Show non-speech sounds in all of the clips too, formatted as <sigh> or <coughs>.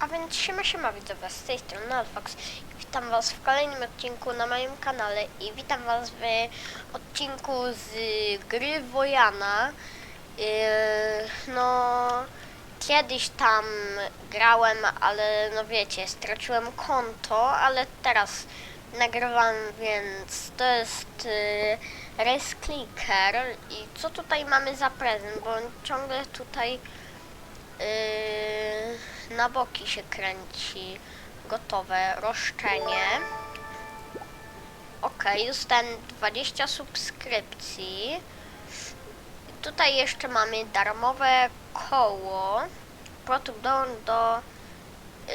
A więc siema siema widzowie, z tej strony Alfox. Witam was w kolejnym odcinku na moim kanale i witam was w odcinku z gry Wojana. Yy, no, kiedyś tam grałem, ale no wiecie, straciłem konto, ale teraz nagrywam, więc to jest yy. I co tutaj mamy za prezent, bo on ciągle tutaj Yy, na boki się kręci. Gotowe. Roszczenie. Ok, dostałem 20 subskrypcji. Tutaj jeszcze mamy darmowe koło. Protób do, do yy,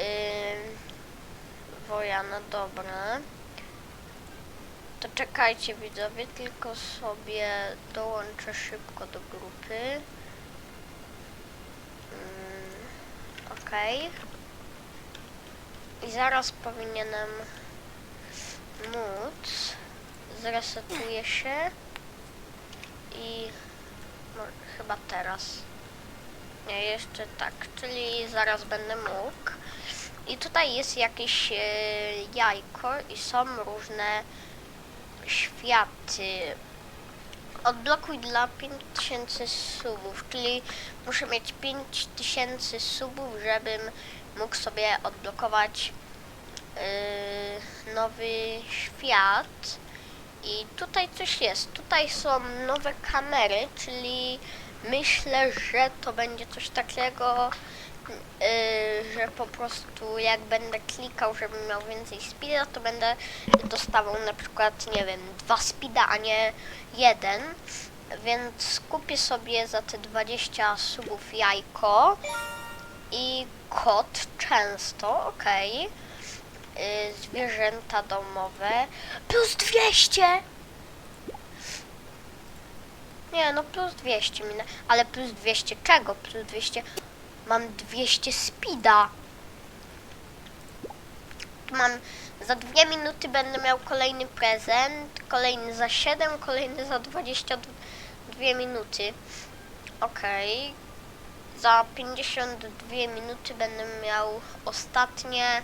Wojana, dobra. To czekajcie widzowie, tylko sobie dołączę szybko do grupy. Mm, Okej. I zaraz powinienem móc. Zresetuję się. I no, chyba teraz. Nie, jeszcze tak, czyli zaraz będę mógł. I tutaj jest jakieś e, jajko i są różne światy. Odblokuj dla 5000 subów, czyli muszę mieć 5000 subów, żebym mógł sobie odblokować yy, nowy świat. I tutaj coś jest. Tutaj są nowe kamery, czyli myślę, że to będzie coś takiego, yy, że po prostu jak będę klikał, żebym miał więcej speeda, to będę dostawał na przykład, nie wiem, dwa speeda, a nie jeden. Więc kupię sobie za te 20 subów jajko i kot często, okej. Yy, zwierzęta domowe plus 200! Nie, no plus 200 minę, ale plus 200 czego? Plus 200 mam 200 speeda. Mam za dwie minuty będę miał kolejny prezent, kolejny za 7, kolejny za 22 minuty. Okej. Za 52 minuty będę miał ostatnie,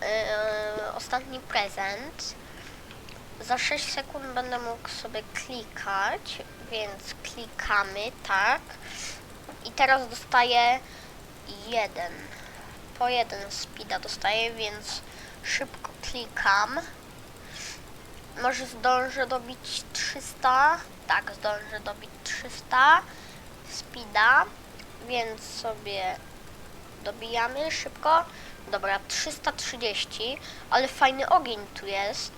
yy, ostatni prezent. Za 6 sekund będę mógł sobie klikać, więc klikamy, tak. I teraz dostaję jeden. Po jeden speeda dostaję, więc szybko klikam. Może zdążę dobić 300? Tak, zdążę dobić 300 speeda, więc sobie dobijamy szybko. Dobra, 330, ale fajny ogień tu jest.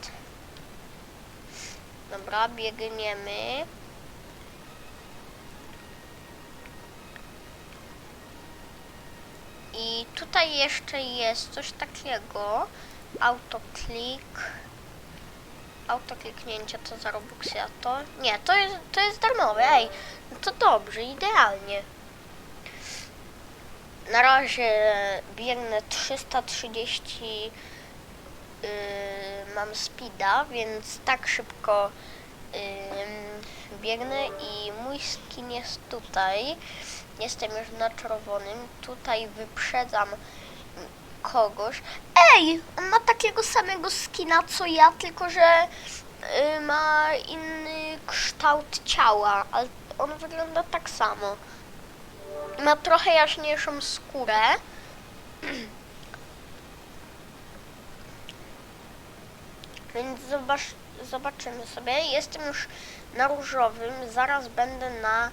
Dobra, biegniemy. I tutaj jeszcze jest coś takiego. Autoklik. Autokliknięcie to za Robuxy, a to... Nie, to jest, to jest darmowe, ej. No to dobrze, idealnie. Na razie biegnę 330 yy, mam speeda, więc tak szybko yy, biegnę i mój skin jest tutaj. Jestem już na czerwonym. Tutaj wyprzedzam kogoś. Ej! On ma takiego samego skina co ja, tylko że y, ma inny kształt ciała, ale on wygląda tak samo. Ma trochę jaśniejszą skórę. <clears throat> Więc zobacz, zobaczymy sobie. Jestem już na różowym, zaraz będę na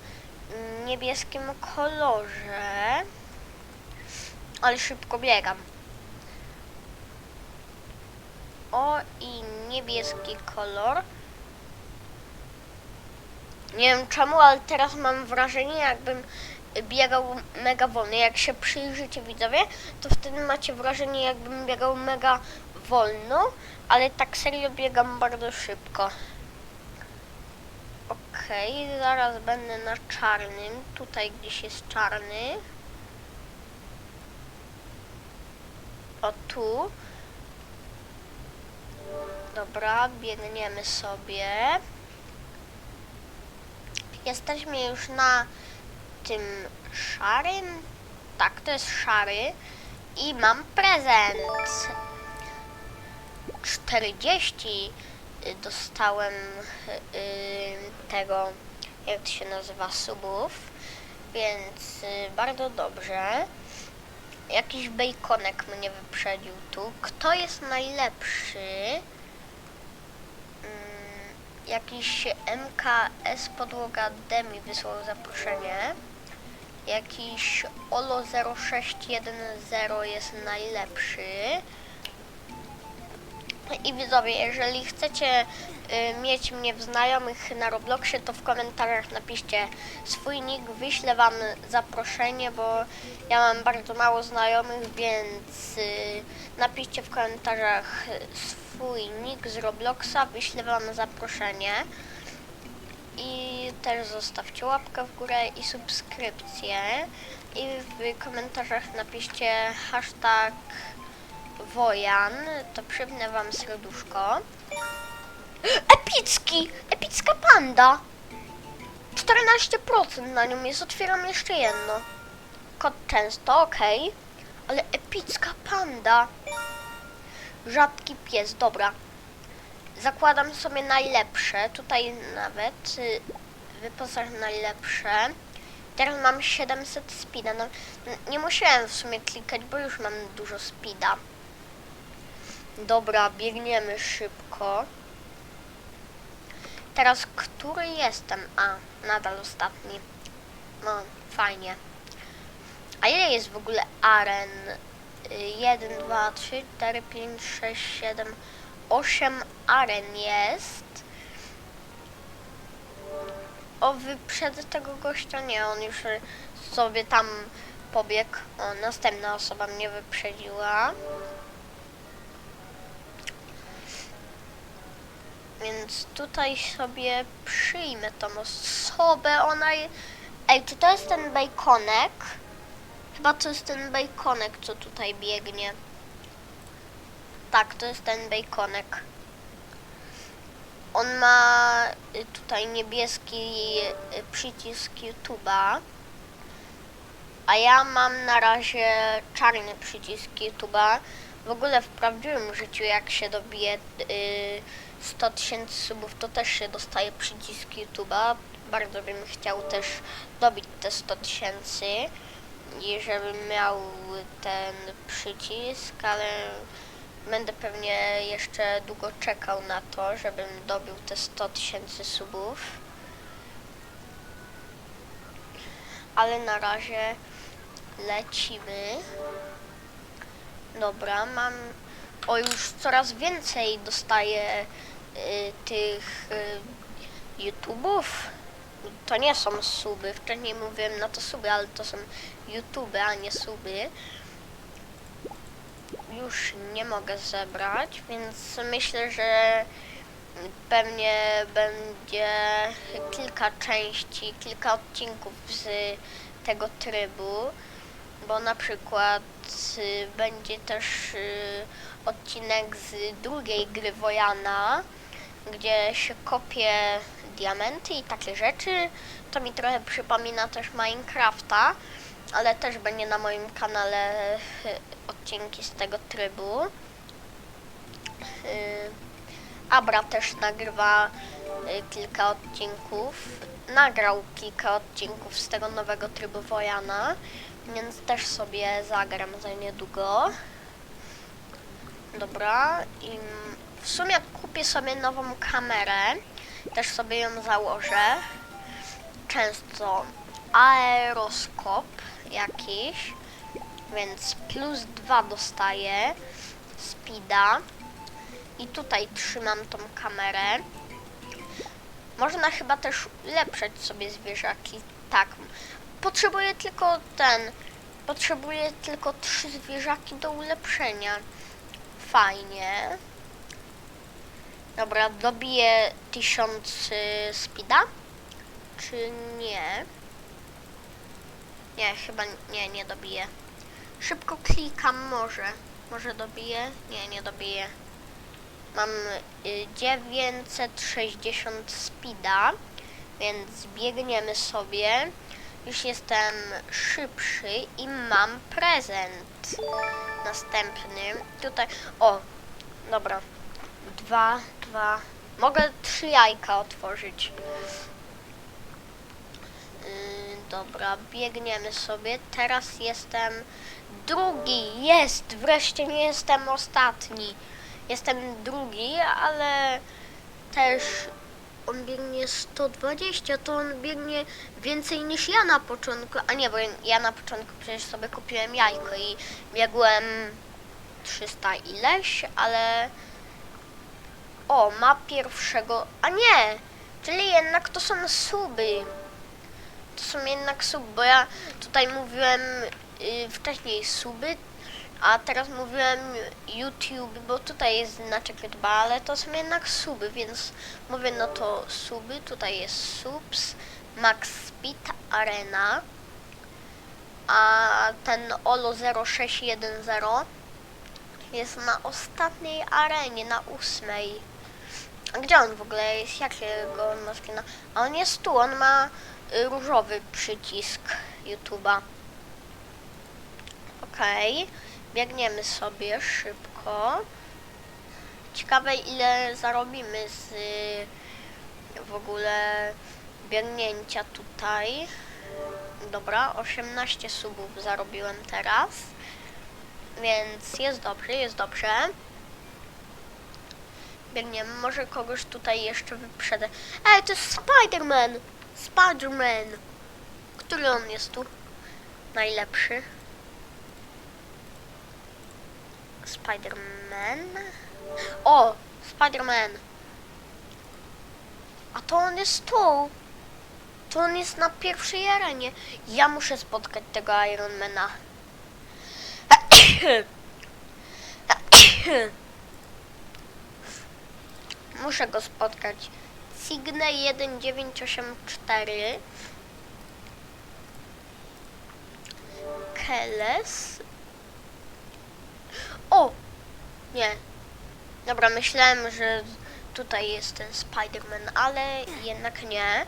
niebieskim kolorze. Ale szybko biegam. O i niebieski kolor. Nie wiem czemu, ale teraz mam wrażenie, jakbym biegał mega wolno. Jak się przyjrzycie widzowie, to wtedy macie wrażenie, jakbym biegał mega wolno, ale tak serio biegam bardzo szybko. Okej, zaraz będę na czarnym. Tutaj gdzieś jest czarny. O tu. Dobra, biegniemy sobie. Jesteśmy już na tym szarym. Tak, to jest szary. I mam prezent. 40 y, dostałem y, tego, jak to się nazywa, subów, więc y, bardzo dobrze. Jakiś bejkonek mnie wyprzedził tu. Kto jest najlepszy? Mm, Jakiś MKS Podłoga Demi wysłał zaproszenie. Jakiś Olo 0610 jest najlepszy. I widzowie, jeżeli chcecie y, mieć mnie w znajomych na Robloxie, to w komentarzach napiszcie swój nick, wyślę wam zaproszenie, bo ja mam bardzo mało znajomych, więc y, napiszcie w komentarzach swój nick z Robloxa, wyślę wam zaproszenie. I też zostawcie łapkę w górę i subskrypcję. I w komentarzach napiszcie hashtag Wojan, to przypnę wam serduszko. Epicki! Epicka panda! 14% na nią jest, otwieram jeszcze jedno. Kod często, okej. Ale epicka panda. Rzadki pies, dobra. Zakładam sobie najlepsze, tutaj nawet y, wyposaż najlepsze. Teraz mam 700 speeda. No, nie musiałem w sumie klikać, bo już mam dużo speeda. Dobra, biegniemy szybko. Teraz, który jestem? A, nadal ostatni. No, fajnie. A ile jest w ogóle aren? 1, 2, 3, 4, 5, 6, 7, 8 aren jest. O, wyprzedzę tego gościa? Nie, on już sobie tam pobiegł. O, następna osoba mnie wyprzedziła. Więc tutaj sobie przyjmę tą osobę. Ona. Ej, czy to jest ten bejkonek? Chyba to jest ten bejkonek, co tutaj biegnie. Tak, to jest ten bejkonek. On ma y, tutaj niebieski y, przycisk YouTube'a. A ja mam na razie czarny przycisk YouTube'a. W ogóle w prawdziwym życiu, jak się dobije y, 100 tysięcy subów, to też się dostaje przycisk YouTube'a. Bardzo bym chciał też dobić te 100 tysięcy i żebym miał ten przycisk, ale będę pewnie jeszcze długo czekał na to, żebym dobił te 100 tysięcy subów. Ale na razie lecimy. Dobra, mam. O, już coraz więcej dostaję tych y, YouTubów. To nie są suby. Wcześniej mówiłem na to suby, ale to są YouTube, a nie suby. Już nie mogę zebrać, więc myślę, że pewnie będzie kilka części, kilka odcinków z tego trybu, bo na przykład y, będzie też y, odcinek z drugiej gry Wojana, gdzie się kopie diamenty i takie rzeczy. To mi trochę przypomina też Minecrafta, ale też będzie na moim kanale y, odcinki z tego trybu. Y, Abra też nagrywa y, kilka odcinków. Nagrał kilka odcinków z tego nowego trybu Wojana, więc też sobie zagram za niedługo. Dobra, i w sumie kupię sobie nową kamerę, też sobie ją założę. Często aeroskop jakiś, więc plus dwa dostaję speeda. I tutaj trzymam tą kamerę. Można chyba też ulepszać sobie zwierzaki. Tak. Potrzebuję tylko ten. Potrzebuję tylko trzy zwierzaki do ulepszenia. Fajnie. Dobra, dobiję 1000 y, speeda? Czy nie? Nie, chyba nie, nie dobiję. Szybko klikam, może. Może dobiję? Nie, nie dobiję. Mam y, 960 speeda, więc biegniemy sobie. Już jestem szybszy i mam prezent. następny. Tutaj, o, dobra. Dwa, dwa. Mogę trzy jajka otworzyć. Yy, dobra, biegniemy sobie. Teraz jestem drugi. Jest! Wreszcie nie jestem ostatni. Jestem drugi, ale też on biegnie 120, to on biegnie więcej niż ja na początku. A nie, bo ja na początku przecież sobie kupiłem jajko i biegłem 300 ileś, ale o, ma pierwszego, a nie, czyli jednak to są suby. To są jednak suby, bo ja tutaj mówiłem y, wcześniej suby, a teraz mówiłem YouTube, bo tutaj jest znaczek YouTube, ale to są jednak suby, więc mówię no to suby, tutaj jest subs, Max Speed Arena, a ten Olo 0610 jest na ostatniej arenie, na ósmej. A gdzie on w ogóle jest? Jakiego on ma skina? A on jest tu, on ma y, różowy przycisk YouTube'a. Okej, biegniemy sobie szybko. Ciekawe ile zarobimy z y, w ogóle biegnięcia tutaj. Dobra, 18 subów zarobiłem teraz. Więc jest dobrze, jest dobrze. Biegniemy, może kogoś tutaj jeszcze wyprzedzę. Ej, to jest Spider-Man! Spider-Man! Który on jest tu? Najlepszy. Spider-Man. O! Spider-Man. A to on jest tu. To on jest na pierwszej arenie. Ja muszę spotkać tego Ironmana. <coughs> <coughs> Muszę go spotkać. Signe 1984. Keles. O! Nie. Dobra, myślałem, że tutaj jest ten Spider-Man, ale jednak nie.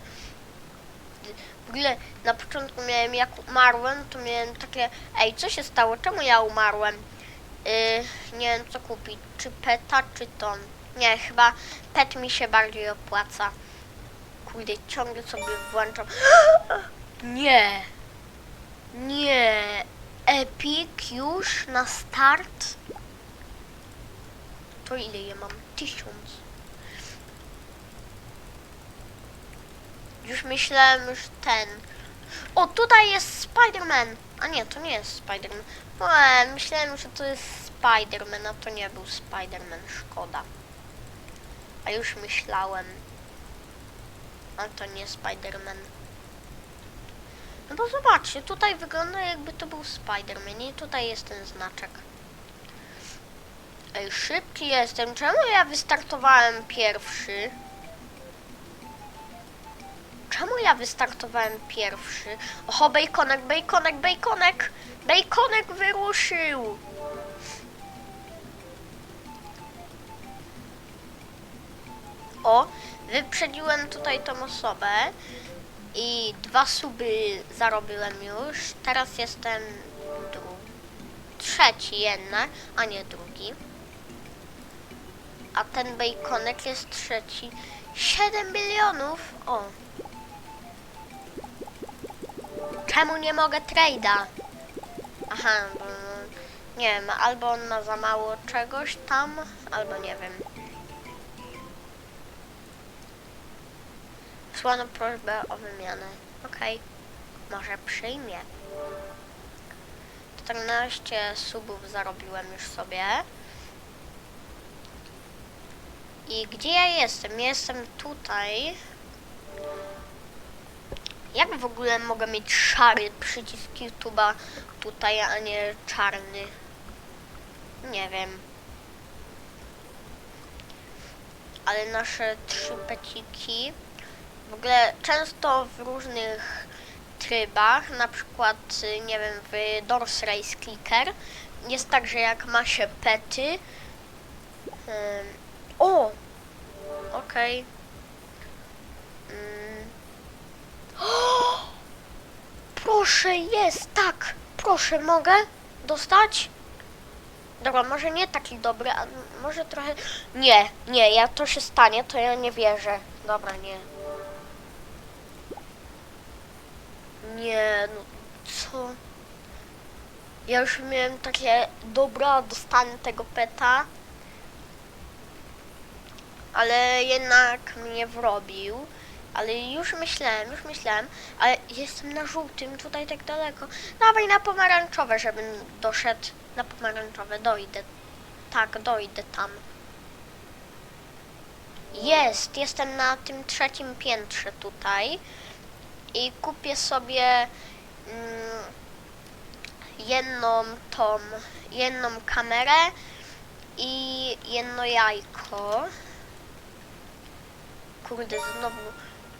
W ogóle na początku miałem, jak umarłem, to miałem takie, ej, co się stało? Czemu ja umarłem? Yy, nie wiem, co kupić. Czy peta, czy ton? Nie, chyba pet mi się bardziej opłaca. Kurde, ciągle sobie włączam. <gasps> Nie. Nie. Epic już na start. To ile je mam? Tysiąc. Już myślałem, że ten. O, tutaj jest Spider-Man. A nie, to nie jest Spider-Man. E, myślałem, że to jest Spider-Man, a to nie był Spider-Man. Szkoda. A już myślałem. A to nie Spider-Man. No bo zobaczcie, tutaj wygląda jakby to był Spider-Man i tutaj jest ten znaczek. Ej, szybki jestem. Czemu ja wystartowałem pierwszy? Czemu ja wystartowałem pierwszy? Oho, bejkonek, bejkonek, bejkonek! Bejkonek wyruszył! O, wyprzedziłem tutaj tą osobę i dwa suby zarobiłem już. Teraz jestem trzeci jednak, a nie drugi. A ten bejkonek jest trzeci. 7 milionów! O. Czemu nie mogę trade'a? Aha, bo nie wiem, albo on ma za mało czegoś tam, albo nie wiem. Wysłano prośbę o wymianę. Okej, może przyjmie. 14 subów zarobiłem już sobie. I gdzie ja jestem? Jestem tutaj. Jak w ogóle mogę mieć szary przycisk YouTube'a tutaj, a nie czarny? Nie wiem. Ale nasze trzy peciki w ogóle często w różnych trybach, na przykład, y, nie wiem, w Doors Race Clicker jest tak, że jak ma się pety ym, o! Okej. Mm. <gasps> Proszę, jest, tak! Proszę, mogę dostać? Dobra, może nie taki dobry, a może trochę... Nie, nie, jak to się stanie, to ja nie wierzę. Dobra, nie. Nie, no co? Ja już miałem takie, dobra, dostanę tego peta. Ale jednak mnie wrobił. Ale już myślałem, już myślałem, ale jestem na żółtym, tutaj tak daleko. Dawaj na pomarańczowe, żebym doszedł na pomarańczowe. Dojdę. Tak, dojdę tam. Jest, jestem na tym trzecim piętrze tutaj. I kupię sobie mm, jedną tą, jedną kamerę i jedno jajko. Kurde, znowu.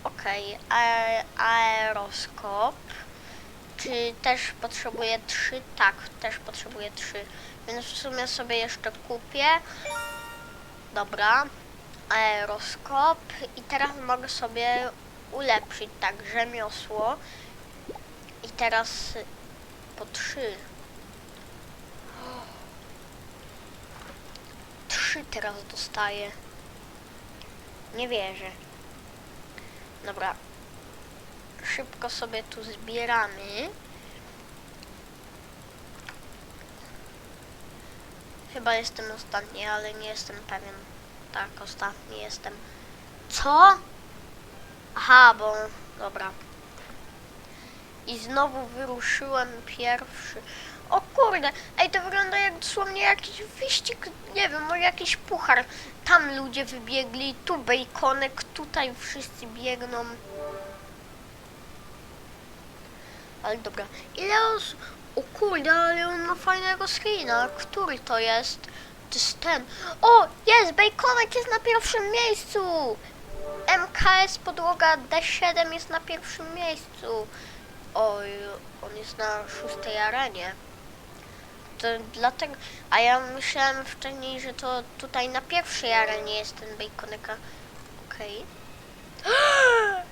Okej, okay. aeroskop. Czy też potrzebuję trzy? Tak, też potrzebuję trzy. Więc w sumie sobie jeszcze kupię. Dobra. Aeroskop. I teraz mogę sobie ulepszyć tak rzemiosło. I teraz po trzy. Trzy teraz dostaję. Nie wierzę. Dobra. Szybko sobie tu zbieramy. Chyba jestem ostatni, ale nie jestem pewien. Tak, ostatni jestem. Co? Aha, bo... Dobra. I znowu wyruszyłem pierwszy. O kurde, ej, to wygląda jak dosłownie jakiś wyścig, nie wiem, może jakiś puchar. Tam ludzie wybiegli, tu bejkonek, tutaj wszyscy biegną. Ale dobra, ile osób... O kurde, ale on ma fajnego screena. Który to jest? To jest ten. O, jest, bejkonek jest na pierwszym miejscu. MKS podłoga D7 jest na pierwszym miejscu. Oj, on jest na szóstej arenie. To dlatego, a ja myślałem wcześniej, że to tutaj na pierwszej arenie jest ten baconek. a- Okej. <gasps>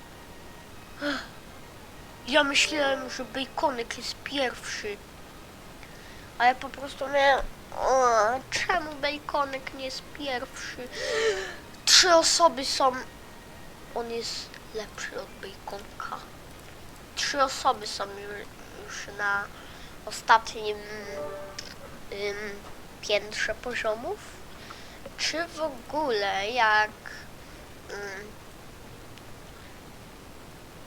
Ja myślałem, że baconek jest pierwszy. Ale po prostu miałem... O, czemu baconek nie jest pierwszy? <gasps> Trzy osoby są... On jest lepszy od baconka. Trzy osoby są ju- już na ostatnim ym, piętrze poziomów. Czy w ogóle jak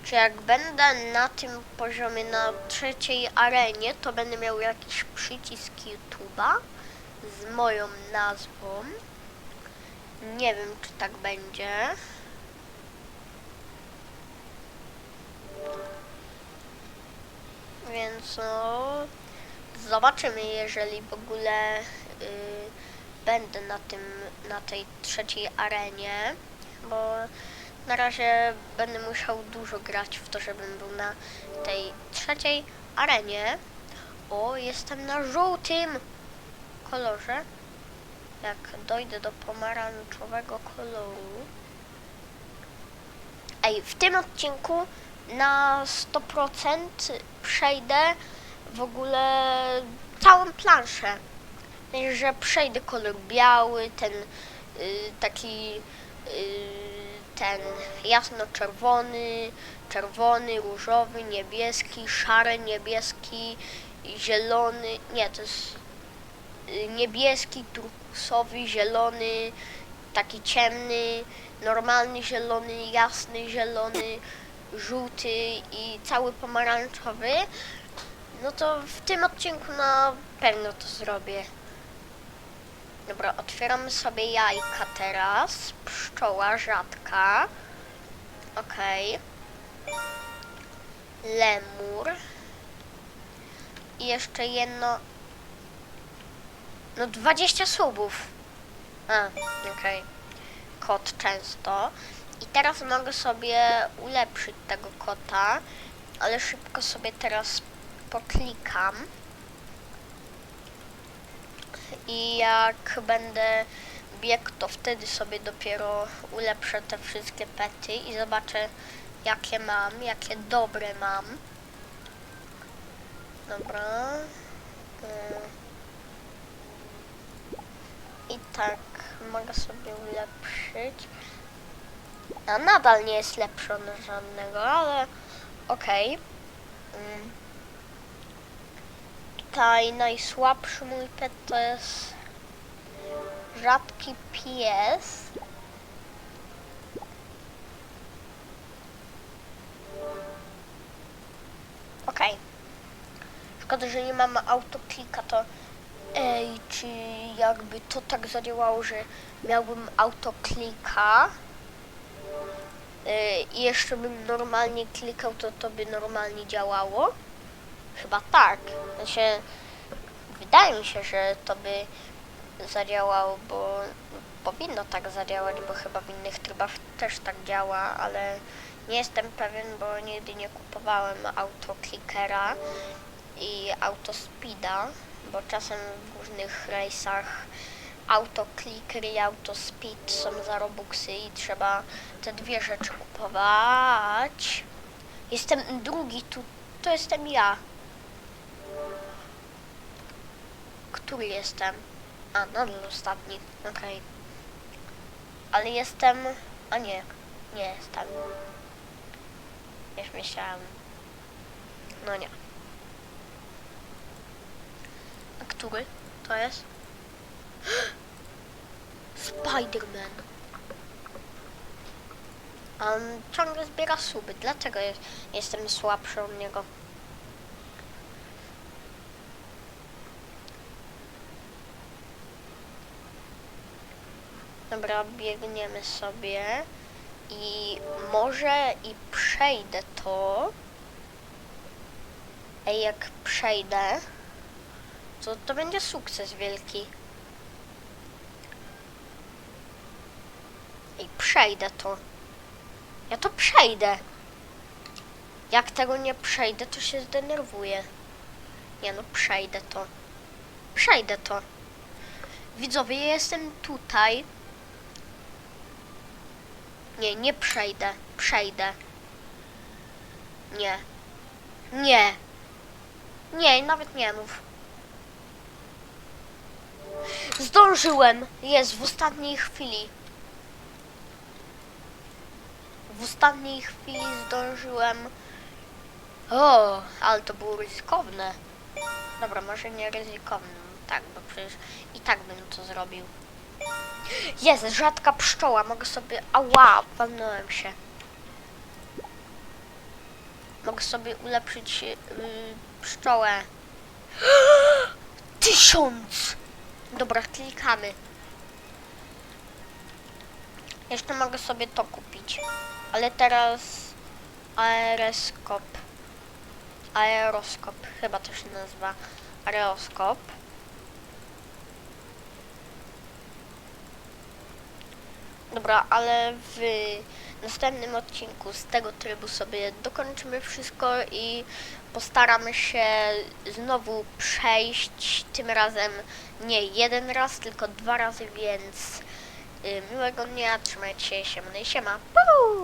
czy jak będę na tym poziomie na trzeciej arenie, to będę miał jakiś przycisk YouTube'a z moją nazwą. Nie wiem, czy tak będzie. Więc no, zobaczymy, jeżeli w ogóle y, będę na tym, na tej trzeciej arenie, bo na razie będę musiał dużo grać w to, żebym był na tej trzeciej arenie. O, jestem na żółtym kolorze. Jak dojdę do pomarańczowego koloru. Ej, w tym odcinku na 100% przejdę w ogóle całą planszę. Że przejdę kolor biały, ten y, taki y, ten jasno-czerwony, czerwony, różowy, niebieski, szary, niebieski, zielony, nie, to jest y, niebieski, turkusowy, zielony, taki ciemny, normalny zielony, jasny zielony, żółty i cały pomarańczowy, no to w tym odcinku na pewno to zrobię. Dobra, otwieramy sobie jajka teraz. Pszczoła rzadka. Okej. Lemur. I jeszcze jedno... No 20 subów. A, okej. Kot często. I teraz mogę sobie ulepszyć tego kota, ale szybko sobie teraz poklikam. I jak będę biegł, to wtedy sobie dopiero ulepszę te wszystkie pety i zobaczę jakie mam, jakie dobre mam. Dobra. E, tak mogę sobie ulepszyć. A nadal nie jest lepszy od żadnego, ale okej. Mm. Tutaj najsłabszy mój pet to jest rzadki pies. Okej. Szkoda, że nie mamy autoklika, to ej, czy jakby to tak zadziałało, że miałbym autoklika i jeszcze bym normalnie klikał, to to by normalnie działało? Chyba tak. Znaczy, wydaje mi się, że to by zadziałało, bo powinno tak zadziałać, bo chyba w innych trybach też tak działa, ale nie jestem pewien, bo nigdy nie kupowałem autoklikera i autospeeda, bo czasem w różnych rejsach autokliker i autospeed są za robuxy i trzeba te dwie rzeczy kupować. Jestem drugi, tu, to jestem ja. Który jestem? A, nadal ostatni, okej. Ale jestem... A nie, nie jestem. Już myślałam. No nie. A który to jest? Spiderman. On ciągle zbiera suby, dlaczego jest, jestem słabszy od niego? Dobra, biegniemy sobie i może i przejdę to. Ej, jak przejdę, to to będzie sukces wielki. Ej, przejdę to. Ja to przejdę. Jak tego nie przejdę, to się zdenerwuję. Nie no, przejdę to. Przejdę to. Widzowie, ja jestem tutaj. Nie, nie przejdę. Przejdę. Nie. Nie. Nie, nawet nie mów. Zdążyłem. Jest w ostatniej chwili. W ostatniej chwili zdążyłem. O, ale to było ryzykowne. Dobra, może nie ryzykowne. Tak, bo przecież i tak bym to zrobił. Jest, rzadka pszczoła, mogę sobie... Ała, walnąłem się. Mogę sobie ulepszyć yy, pszczołę. <gasps> Tysiąc! Dobra, klikamy. Jeszcze mogę sobie to kupić. Ale teraz aeroskop. Aeroskop, chyba to się nazywa. Aeroskop. Dobra, ale w następnym odcinku z tego trybu sobie dokończymy wszystko i postaramy się znowu przejść. Tym razem nie jeden raz, tylko dwa razy, więc miłego dnia, trzymajcie się, siemano i siema. Puu!